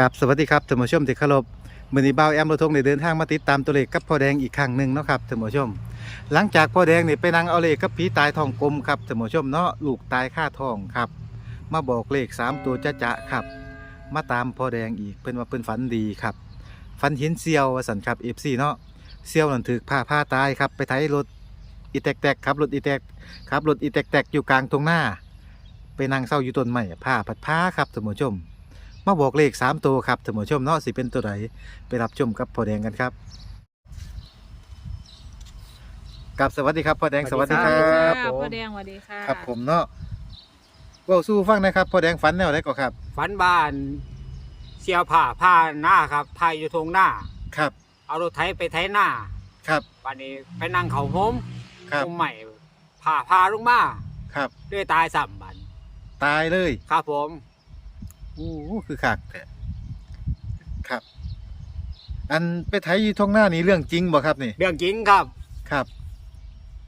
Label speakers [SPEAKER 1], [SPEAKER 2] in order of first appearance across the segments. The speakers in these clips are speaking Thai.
[SPEAKER 1] กับสวัสดีครับท่านผู้ชมที่เคารพมือนี้บ่าวแอมระทงได้เดินทางมาติดตามตัวเลขกับพ่อแดงอีกครั้งหนึ่งเนาะครับท่านผู้ชม หลังจากพ่อแดงนี่ไปนั่งเอาเลขกับผีตายทองกลมครับท่านผู้ชมเนาะลูกตายค่าทองครับ มาบอกเลขสามตัวจะจะครับ มาตามพ่อแดงอีกเพิ่นว่าเพิ่นฝันดีครับฝันเห็นเซียวว่าสันครับ FC เนาะเซียวนั่นถูกผ้าผ้าตายครับไปไถรถอีแตกแตกครับรถอีแตกครับรถอีแตกแตกอยู่กลางตรงหน้า ไปนั่งเศร้าอยู่ต้นไม้ผ้าพัดผ้าครับท่านผู้ชม มาบอกเลขสามตัวครับท่านผู้ชมเนาะสิเป็นตัวไหนไปรับชมกับพ่อแดงกันครับกับสวัสดีครับพ่อแดงสวัสดีครั
[SPEAKER 2] สวัสดี
[SPEAKER 1] บ
[SPEAKER 2] ค่ะ
[SPEAKER 1] ผม
[SPEAKER 2] พ่อแดงสวัสดีค่ะ
[SPEAKER 1] ครับผมเนาะเว่าสู้ฟังหนะครับพ่อแดงฝันแนวไหนก็ครับ
[SPEAKER 3] ฝันบ้านเสียวผ่าผ้าหน้าครับผ้าอยู่ทงหน้า
[SPEAKER 1] ครับ
[SPEAKER 3] เอารถไถไปไถหน้า
[SPEAKER 1] ครับ
[SPEAKER 3] วันนี้ไปนั่งเขาผม
[SPEAKER 1] ครับ
[SPEAKER 3] ผมใหม่ผ่าผ้าลงมา
[SPEAKER 1] ครับ
[SPEAKER 3] ด้วยตายสามบัน
[SPEAKER 1] ตายเลย
[SPEAKER 3] ครับผม
[SPEAKER 1] โอ้โหคือขากแต่ครับ อันไปไทยอยู่ท้องหน้านี่เรื่องจริงบ่ครับนี่
[SPEAKER 3] เรื่องจริงครับ
[SPEAKER 1] ครับ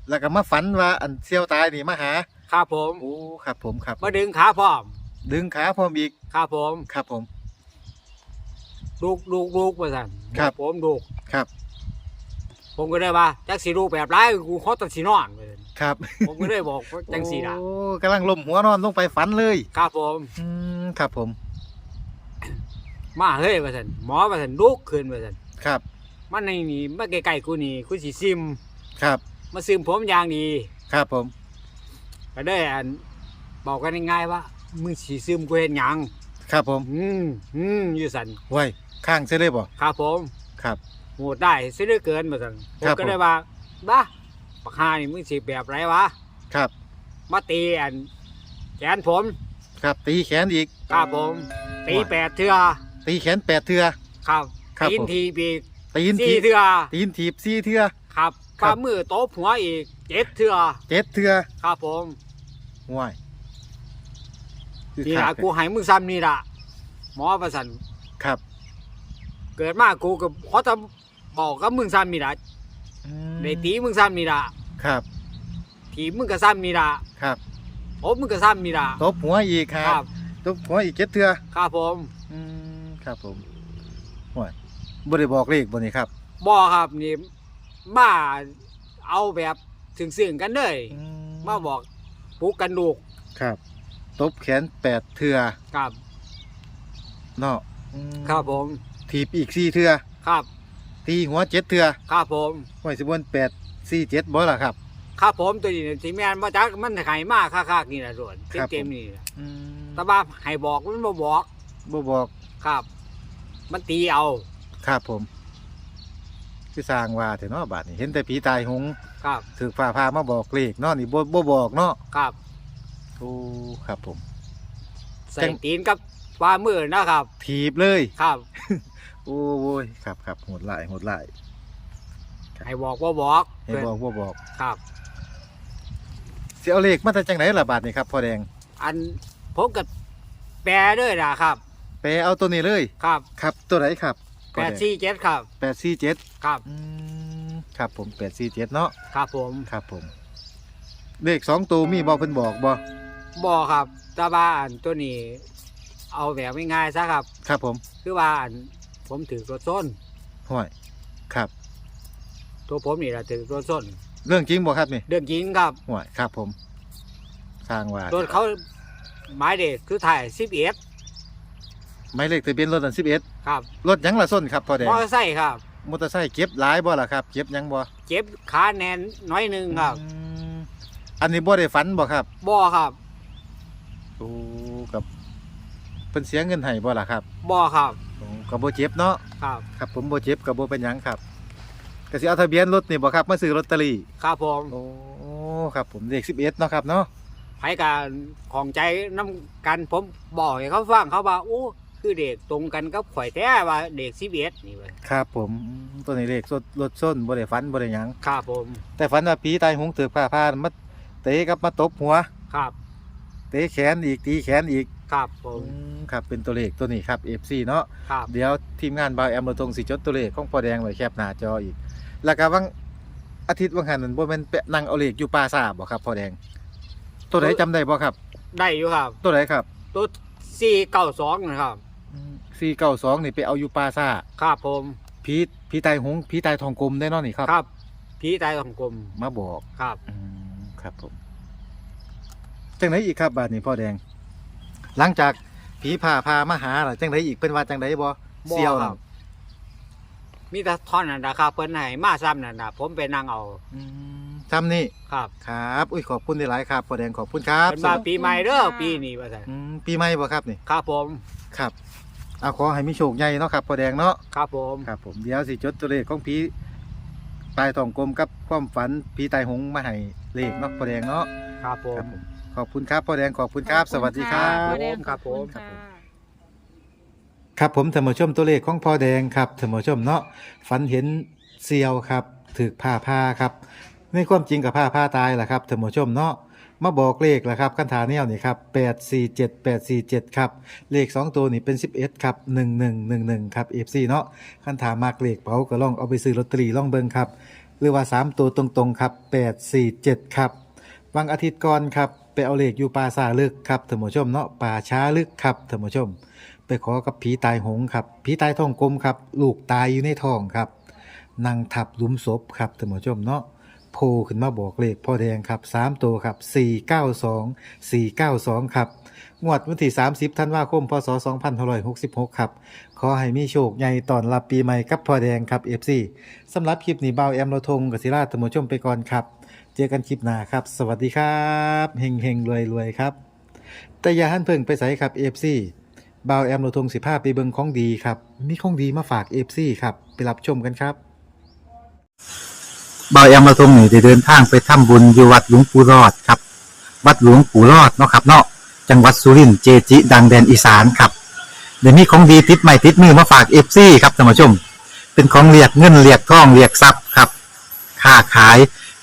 [SPEAKER 1] แล้วก็มาฝันว่าอันเซียวตายนี่มาหา
[SPEAKER 3] ครับผม
[SPEAKER 1] โอ้ครับ ผมครับ
[SPEAKER 3] มาดึงขาพร้อม
[SPEAKER 1] ดึงขาพร้อมอีก
[SPEAKER 3] ครับผม
[SPEAKER 1] ครับผม
[SPEAKER 3] ลูกลูกลูกมาสั่น
[SPEAKER 1] ครับ
[SPEAKER 3] ผมลูก
[SPEAKER 1] ครับ
[SPEAKER 3] ผมก็ได้ว่าจักสีลูกแบบไรกูขอตัดสีนอนไปเลย
[SPEAKER 1] ครับ
[SPEAKER 3] ผมก็ได้บอกว่าจังสีละ
[SPEAKER 1] โอ้กำลังลมหัวนอนลงไปฝันเลย
[SPEAKER 3] ครับผม
[SPEAKER 1] อืมครับผม
[SPEAKER 3] มาเฮ้ยมาสั่นหมอมาสั่นลุกขึ้นมาสั่น
[SPEAKER 1] ครับ
[SPEAKER 3] มันในนี่มาใกล้ๆกูนี่กูสิซิม
[SPEAKER 1] ครับ
[SPEAKER 3] มาซึมผมอย่างดี
[SPEAKER 1] ครับผม
[SPEAKER 3] ก็ได้อันบอกกันง่ายๆว่ามึงสีซึมกูเห็นหยัง
[SPEAKER 1] ครับผม
[SPEAKER 3] อืมอืมอยู่สัน
[SPEAKER 1] ไว้ข้างเสียเลยบ่
[SPEAKER 3] ครับผม
[SPEAKER 1] ครับ
[SPEAKER 3] โหดได้ซะเหลือเกินมาสันผ
[SPEAKER 1] ครั
[SPEAKER 3] ม
[SPEAKER 1] บ
[SPEAKER 3] ก็
[SPEAKER 1] ผม
[SPEAKER 3] ได้ว่าบ้า ปักฮานี่มึงสีแบบไรวะ
[SPEAKER 1] ครับ
[SPEAKER 3] มาตีอันแขนผม
[SPEAKER 1] ครับตีแขนอีก
[SPEAKER 3] ครับผม ตี
[SPEAKER 1] ว้า
[SPEAKER 3] แปดเทือ
[SPEAKER 1] ตีแขนแปดเทือ
[SPEAKER 3] ครับ
[SPEAKER 1] ครับ
[SPEAKER 3] ตีน
[SPEAKER 1] ผม
[SPEAKER 3] ทีปีก
[SPEAKER 1] ตีน
[SPEAKER 3] สี่
[SPEAKER 1] ที
[SPEAKER 3] เทือ
[SPEAKER 1] ตีนถีบสี่เทือ
[SPEAKER 3] ครับ
[SPEAKER 1] ครั
[SPEAKER 3] ฝ่า
[SPEAKER 1] บ
[SPEAKER 3] มือโต๊ะหัวอีกเจ็ดเทือ
[SPEAKER 1] เจ็ดเทือ
[SPEAKER 3] ครับผม
[SPEAKER 1] ห่วยคือ
[SPEAKER 3] นี่
[SPEAKER 1] ขา
[SPEAKER 3] ละ
[SPEAKER 1] ด
[SPEAKER 3] กูให้มึงซ้ำนี่ละหมอประสัน
[SPEAKER 1] ครับ
[SPEAKER 3] เกิดมากูกับเขาจะบอกกับมึงซ้ำนี่ละ
[SPEAKER 1] อืม
[SPEAKER 3] ในตีมึงซ้ำนี่ละ
[SPEAKER 1] ครับ
[SPEAKER 3] ถีบมึงก็ซ้ำนี่ละ
[SPEAKER 1] ครับ
[SPEAKER 3] โอ้มึงก็ซ้ำนี่ละ
[SPEAKER 1] ตบหัวอีกค
[SPEAKER 3] ค
[SPEAKER 1] รั
[SPEAKER 3] รั
[SPEAKER 1] บบตบหัวอีกเจ็ดเทือ
[SPEAKER 3] ครับผม
[SPEAKER 1] อืมครับผมห่วยบ่ได้บอกเลขบ่นี่ครับ
[SPEAKER 3] บอครับนี่มาเอาแบบถึงสิ่งๆกันเลย
[SPEAKER 1] อื
[SPEAKER 3] มาบอกปลุกกันลูก
[SPEAKER 1] ครับตบแขนแปดเทือ
[SPEAKER 3] ครับ
[SPEAKER 1] เนาะอืม
[SPEAKER 3] ครับผม
[SPEAKER 1] ถีบอีกสี่เทือ
[SPEAKER 3] ครับ
[SPEAKER 1] ตีหัวเจ็ดเทือ
[SPEAKER 3] ครับผม
[SPEAKER 1] ห่วยสิบวนแปดสี่เจ็ดบ่ล่ะครับ
[SPEAKER 3] ครับผมตัวนี้ที่แม่นมาจากมันไห้มากค่าๆนี่แหละส่วน
[SPEAKER 1] ครับ
[SPEAKER 3] เต็ม
[SPEAKER 1] ผม
[SPEAKER 3] ๆนี่แหละ
[SPEAKER 1] อืม
[SPEAKER 3] แต่ว่าให้บอกมันบ่บอก
[SPEAKER 1] บ่บอก
[SPEAKER 3] ครับ มันตีเอา
[SPEAKER 1] ครับผม คือสร้างว่าแต่เนาะบาดนี้เห็นแต่ผีตายหง
[SPEAKER 3] ครับ
[SPEAKER 1] ถือฟ้าพามาบอกเลขเนาะนี่บ่บ่บอกเนาะ
[SPEAKER 3] ครับ
[SPEAKER 1] โอ้ครับผม
[SPEAKER 3] ใส่
[SPEAKER 1] จัง
[SPEAKER 3] ตีนกับฝ่ามือนะครับ
[SPEAKER 1] ถีบเลย
[SPEAKER 3] ครับ
[SPEAKER 1] โอ้ยครับครับโหดหลายโหดหลาย
[SPEAKER 3] ให้บอกบ่บอก
[SPEAKER 1] ให้บอกบ่บอก
[SPEAKER 3] ครับ
[SPEAKER 1] สิเอาเลขมาแต่จังไหนล่ะบาดนี้ครับพ่อแดง
[SPEAKER 3] อันผมกับแปรด้วยนะครับ
[SPEAKER 1] ไปเอาตัวนี้เลย
[SPEAKER 3] ครับ
[SPEAKER 1] ครับตัวไหนครับ
[SPEAKER 3] แปดสี่เจ็ดครับ
[SPEAKER 1] แปดสี่เจ็ด
[SPEAKER 3] ครับ
[SPEAKER 1] อืมครับผมแปดสี่เจ็ดเนาะ
[SPEAKER 3] ครับผม
[SPEAKER 1] ครับผม เลขสองตัวมีบอเพิ่นบอกบอ
[SPEAKER 3] บ่ครับแตาบ้าอันตัวนี้ เอาแบบง่ายๆซะครับ
[SPEAKER 1] ครับผม
[SPEAKER 3] คือว่าอัน ผมถือรถส้น
[SPEAKER 1] ห้วยครับ
[SPEAKER 3] ตัวผมนี่แหละถือรถส้น
[SPEAKER 1] เรื่องจริงบ่ครับนี่
[SPEAKER 3] เรื่องจริงครับ
[SPEAKER 1] ห้วยครับผม สร้างว่าร
[SPEAKER 3] ถเขาหมายเด็กคือถ่ายสิบเอ็ด
[SPEAKER 1] หมายเลขทะเบียนรถอันสิบเอ็ด
[SPEAKER 3] ครับ
[SPEAKER 1] รถหยังละส้นครับพ่อแดง
[SPEAKER 3] มอเตอร์ไซค์ครับ
[SPEAKER 1] มอเตอร์ไซค์เก็บหลายบ่ล่ะครับ เก็บหยังบ่
[SPEAKER 3] เจ็บขาแนนน้อยหนึ่งครับ
[SPEAKER 1] อืมอันนี้บ่ได้ฝันบ่ครับ
[SPEAKER 3] บ่ครับ
[SPEAKER 1] โอ้กับเพิ่นเสียเงินให้บ่ล่ะครับ
[SPEAKER 3] บ่ครับ
[SPEAKER 1] โอ้ก็บ่เจ็บเนาะ
[SPEAKER 3] ครับ
[SPEAKER 1] ครับผมบ่เจ็บก็บ่เป็นหยังครับก็สิเอาทะเบียนรถนี่บ่ครับมาซื้อลอตเตอรี่
[SPEAKER 3] ครับผม
[SPEAKER 1] โอ้ครับผมเลข11เนาะครับเนาะ
[SPEAKER 3] ไผการของใจน้ำกันผมบอกให้เขาฟังเขาว่าโอ้คือเด็กตรงกันกับข่อยแท้ว่าเด็กสิบเอ็ดนี่เว้ย
[SPEAKER 1] ครับผมตัวนี้เลขรถรถส้นบ่ได้ฝันบ่ได้หยัง
[SPEAKER 3] ครับผม
[SPEAKER 1] แต่ฝันว่าผีตายหงถือผ้าผ้ามาเตะกับมาตบหัว
[SPEAKER 3] ครับ
[SPEAKER 1] เตะแขนอีกตีแขนอีก
[SPEAKER 3] ครับผ
[SPEAKER 1] อื
[SPEAKER 3] ม
[SPEAKER 1] ม ครับเป็นตัวเลขตัวนี้ครับ FC เนาะ
[SPEAKER 3] ครับ
[SPEAKER 1] เดี๋ยวทีมงานบาวแอมเราตรงสิจดตัวเลขของพ่อแดงไว้แคปหน้าจออีก แล้วก็วังอาทิตย์วังหันนั่นบ่แม่นไปนั่งเอาเลขอยู่ป่าซ่าบ่ครับพ่อแดง ตัวไหนจำได้บ่ครับ
[SPEAKER 3] ได้อยู่ครับ
[SPEAKER 1] ตัวไหนครับ
[SPEAKER 3] ตัวสี่เก้าสองนะครับ
[SPEAKER 1] 492นี่ไปเอาอยู่ปราซ่า
[SPEAKER 3] ครับผม
[SPEAKER 1] ผีผีตายหงผีตายทองกลมได้เนาะนี่ครับ
[SPEAKER 3] ครับผีตายของกลม
[SPEAKER 1] มาบอก
[SPEAKER 3] ครับ
[SPEAKER 1] อืมครับผมจังไดอีกครับบาดนี้พ่อแดง หลังจาก ผีพาพามาหาล่ะจังไดอีกเป็นว่าจังไดบ่เสี่ยว
[SPEAKER 3] ค
[SPEAKER 1] น่ะ
[SPEAKER 3] รับมีแต่ท่อนนั่นนะครับเพิ่นให้มาซ้ำนั่นนะผมไปนั่งเอา
[SPEAKER 1] อืมทำนี่
[SPEAKER 3] ครับ
[SPEAKER 1] ครับ อุ้ยขอบคุณหลายๆครับพ่อแดงขอบคุณครับ
[SPEAKER 3] เป็นมาปีใหม่เด้อปีนี้ว่าซั่น
[SPEAKER 1] อืมปีใหม่บ่ครับนี่
[SPEAKER 3] ครับผม
[SPEAKER 1] ครับเอาขอให้มีโชคใหญ่เนาะครับพ่อแดงเนาะ
[SPEAKER 3] ครับผม
[SPEAKER 1] ครับผมเดี๋ยวสิจดตัวเลขของผีตายทองกลมกับความฝันผีตายหงมาให้เลขเนาะพ่อแดงเนาะ
[SPEAKER 3] ครับผม
[SPEAKER 1] ครับผม ขอบคุณครับพ่อแดงขอบคุณครับ สวัสดีครั
[SPEAKER 3] ข
[SPEAKER 1] บ
[SPEAKER 3] อบคุณครับผม
[SPEAKER 2] ขอณะ
[SPEAKER 1] ครับผมท่านผู้ชมตัวเลขของพ่อแดงครับท่านผู้ชมเนาะฝันเห็นเซียวครับถือผ้าผ้าครับในความจริงกับผ้าผ้าตายแหละครับท่านผู้ชมเนาะมาบอกเลขแหละครับคันถาแนวนี่ครับ847 847ครับเลข 2 ตัวนี่เป็น 11ครับ1111ครับ FC เนาะคันถามากเลขเป๋าก็ลองเอาไปซื้อลอตเตอรี่ลองเบิ่งครับ หรือว่า 3 ตัวตรงๆครับ847ครับ วันอาทิตย์ก่อนครับ ไปเอาเลขอยู่ป่าซาลึกครับท่านผู้ชมเนาะป่าช้าลึกครับท่านผู้ชม ไปขอกับผีตายหงครับผีตายท้องกลมครับ ลูกตายอยู่ในท้องครับนั่งทับหลุมศพครับท่านผู้ชมเนาะโผล่ขึ้นมาบอกเลขพ่อแดงครับ3ตัวครับ 492 492 ครับ งวดวันที่ 30ธันวาคม พศ 2566 ครับ ขอให้มีโชคใหญ่ตอนรับปีใหม่กับพ่อแดงครับ FC สำหรับคลิปนี้เบาแอมเราทงกับศิลาท่านผู้ชมไปก่อนครับ เจอกันคลิปหน้าครับ สวัสดีครับเฮงเฮงรวยรวยครับ แต่อย่าหันเพิ่งไปใส่ครับ FC บ่าวแอมโลทงสิภาพไปเบิงของดีครับ มีของดีมาฝากเอฟซีครับ ไปรับชมกันครับบ่าวแอมโลทงนี่ได้เดินทางไปทำบุญอยู่วัดหลวงปู่รอดครับ วัดหลวงปู่รอดเนาะครับเนาะจังหวัดสุรินทร์เจจิ ดังแดนอีสานครับเดี๋ยวนี้ของดีติดใหม่ติดมือมาฝากเอฟซีครับท่านผู้ชม เป็นของเรียกเงินเรียกทองเรียกทรัพย์ครับ ค้าขาย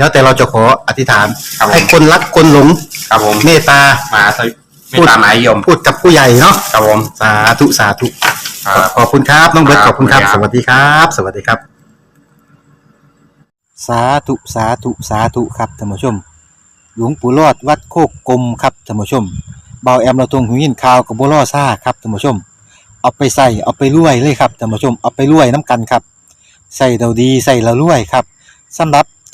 [SPEAKER 1] แล้วแต่เราจะขออธิษฐาน
[SPEAKER 4] ครับผม
[SPEAKER 1] ให้คนรักคนหลง
[SPEAKER 4] ครับผม
[SPEAKER 1] เมตตา
[SPEAKER 4] มาสวิไม่ตามหมายยม
[SPEAKER 1] พูดกับผู้ใหญ่เนาะ
[SPEAKER 4] ครับผม
[SPEAKER 1] สาธุสาธุ
[SPEAKER 4] ครับ
[SPEAKER 1] ขอบคุณครับน้องเบิร์ต
[SPEAKER 4] ค
[SPEAKER 1] ข
[SPEAKER 4] รับ
[SPEAKER 1] อบคุณครับ
[SPEAKER 4] ขอบ
[SPEAKER 1] ส
[SPEAKER 4] คุณครับ
[SPEAKER 1] วัสดีครับ สวัสดีครับ สาธุสาธุสาธุครับท่านผู้ชม หลวงปู่รอดวัดโคกกลมครับท่านผู้ชมเบาแอมเราตรงหูยินข่าวกับบัวล่อซ่าครับท่านผู้ชม เอาไปใส่เอาไปรวยเลยครับท่านผู้ชมเอาไปรวยน้ำกันครับใส่เราดีใส่เรารวยครับสำหรับ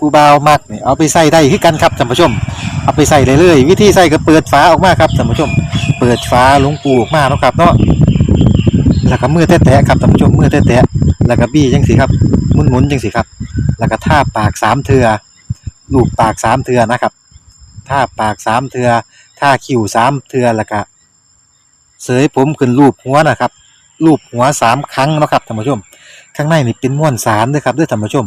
[SPEAKER 1] ผู้บ่าวมักเนี่ยเอาไปใส่ได้คือกันครับท่านผู้ชม เอาไปใส่เลยเลยวิธีใส่ก็เปิดฝาออกมาครับท่านผู้ชม เปิดฝาหลวงปูออกมาเนาะครับเนาะแล้วก็มือแตะๆครับท่านผู้ชมมือแตะๆแล้วก็บี้จังสิครับหมุนๆจังสิครับ แล้วก็ท่าปากสามเทือลูบปากสามเทือนะครับท่าปากสามเทือท่าคิ้วสามเทือแล้วก็เสยผมขึ้นรูปหัวนะครับรูปหัวสามครั้งเนาะครับท่านผู้ชม ข้างในนี่เป็นม้วนสารด้วยครับด้วยท่านผู้ชม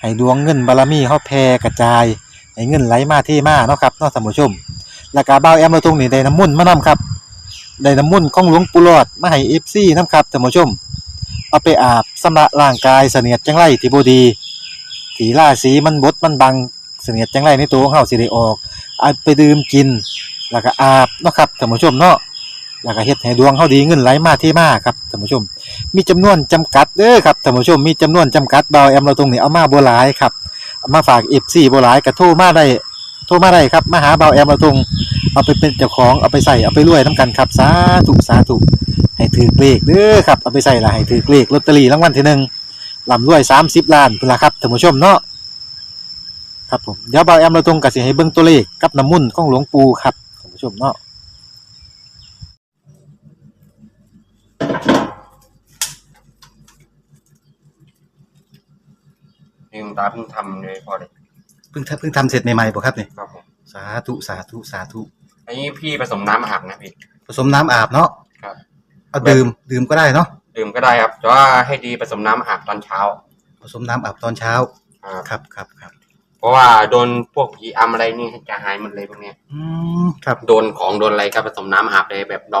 [SPEAKER 1] ให้ดวงเงินบารมีเฮาแผ่กระจาย ให้เงินไหลมาเทมาเนาะครับเนาะท่านผู้ชม แล้วก็เบาแอมเราทุงนี่ได้น้ำมุ่นมานํครับ ได้น้ำมุ่นของหลวงปู่หลอดมาให้เอฟซีนํครับท่านผู้ชม เอาไปอาบสำระร่างกายเสนียดจังไรที่บดีถีล่าสีมันบดมันบังเสนียดจังไรในตัวของเฮาสิได้ออกเอาไปดื่มกิน แล้วก็อาบเนาะครับท่านผู้ชมเนาะแล้วก็เฮ็ดให้ดวงเฮาดีเงินไหลมาเทมาครับท่านผู้ชม มีจำนวนจำกัดเด้อครับท่านผู้ชมมีจำนวนจำกัดเบาแอมเราตรงนี้เอามาบ่หลายครับามาฝาก FC บ่หลายก็โทรมาได้โทรมาได้ครับมาหาเบาแอมเราตรงเอาไปเป็นเจ้าของเอาไปใส่เอาไปรวยนํกันครับสาธุสาธุให้ถือเลขเด้อครับเอาไปใส่ละให้ถือเลขลอตเตอรี่รางวัลที่หนึ่งลำรวยสามสิบล้านพุ่นละครับท่านผู้ชมเนาะครับผมเดี๋ยวบาแอมเราตรงกับสิให้เบิ่งตัวเลขกับน้ำมุ่นของหลวงปู่ครับท่านผู้ชมเนาะ
[SPEAKER 4] นี่คุณ ตาเพิ่งทำเลยพอเลย
[SPEAKER 1] เพิ่งเพิ่งทำเสร็จใหม่ๆบ่ครับนี่
[SPEAKER 4] ครับผม
[SPEAKER 1] สาธุสาธุสาธุ
[SPEAKER 4] อันนี้พี่ผสมน้ำอาบนะพี่
[SPEAKER 1] ผสมน้ำอาบเนาะ
[SPEAKER 4] ครับ
[SPEAKER 1] เอาดื่มดื่มก็ได้เนาะ
[SPEAKER 4] ดื่มก็ได้ครับแต่ว่าให้ดีผสมน้ำอาบตอนเช้า
[SPEAKER 1] ผสมน้ำอาบตอนเช้า
[SPEAKER 4] ครับ
[SPEAKER 1] ครับครับครับ
[SPEAKER 4] เพราะว่าโดนพวกผีอำอะไรนี่จะหายหมดเลยพวกเนี้ย
[SPEAKER 1] อืมครับ
[SPEAKER 4] โดนของโดนอะไรก็ผสมน้ำอาบเลยแบบเรา